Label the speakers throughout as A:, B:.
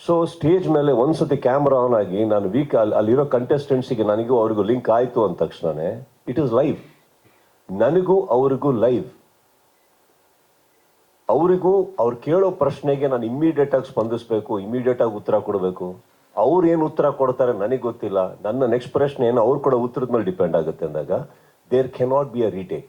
A: so stage ಮೇಲೆ ಒಂದ್ಸತಿ camera on ಆಗಿ ನಾನು ವೀಕ್ ಅಲ್ಲಿ, ಅಲ್ಲಿರೋ ಕಂಟೆಸ್ಟೆಂಟ್ಸಿಗೆ ನನಗೂ ಅವ್ರಿಗೂ ಲಿಂಕ್ ಆಯಿತು ಅಂದ ತಕ್ಷಣನೇ ಇಟ್ ಇಸ್ ಲೈವ್ ನನಗೂ ಅವ್ರಿಗೂ ಲೈವ್ ಅವರಿಗೂ ಅವ್ರು ಕೇಳೋ ಪ್ರಶ್ನೆಗೆ ನಾನು ಇಮ್ಮಿಡಿಯೇಟ್ ಆಗಿ ಸ್ಪಂದಿಸಬೇಕು ಇಮ್ಮಿಡಿಯೇಟ್ ಆಗಿ ಉತ್ತರ ಕೊಡಬೇಕು. ಅವ್ರು ಏನು ಉತ್ತರ ಕೊಡ್ತಾರೆ ನನಗೆ ಗೊತ್ತಿಲ್ಲ. ನನ್ನ ನೆಕ್ಸ್ಟ್ ಪ್ರಶ್ನೆ ಏನು ಅವ್ರು ಕೂಡ ಉತ್ತರದ ಮೇಲೆ ಡಿಪೆಂಡ್ ಆಗುತ್ತೆ ಅಂದಾಗ there cannot be a retake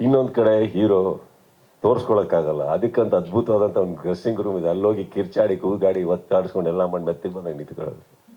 A: ಇನ್ನೊಂದು ಕಡೆ ಹೀರೋ ತೋರಿಸ್ಕೊಳಕ್ಕಾಗಲ್ಲ. ಅದಕ್ಕಂತ ಅದ್ಭುತವಾದಂಥ ಒಂದು ಡ್ರೆಸ್ಸಿಂಗ್ ರೂಮ್ ಇದೆ. ಅಲ್ಲೋಗಿ ಕಿರ್ಚಾಡಿ, ಕೂಗಾಡಿ, ಒತ್ತಾಡಿಸ್ಕೊಂಡು ಎಲ್ಲ ಮಾಡಿ ಮೆತ್ತಿಗೆ ಬಂದಾಗ ನಿಂತ್ಕೊಳ್ಳೋದು.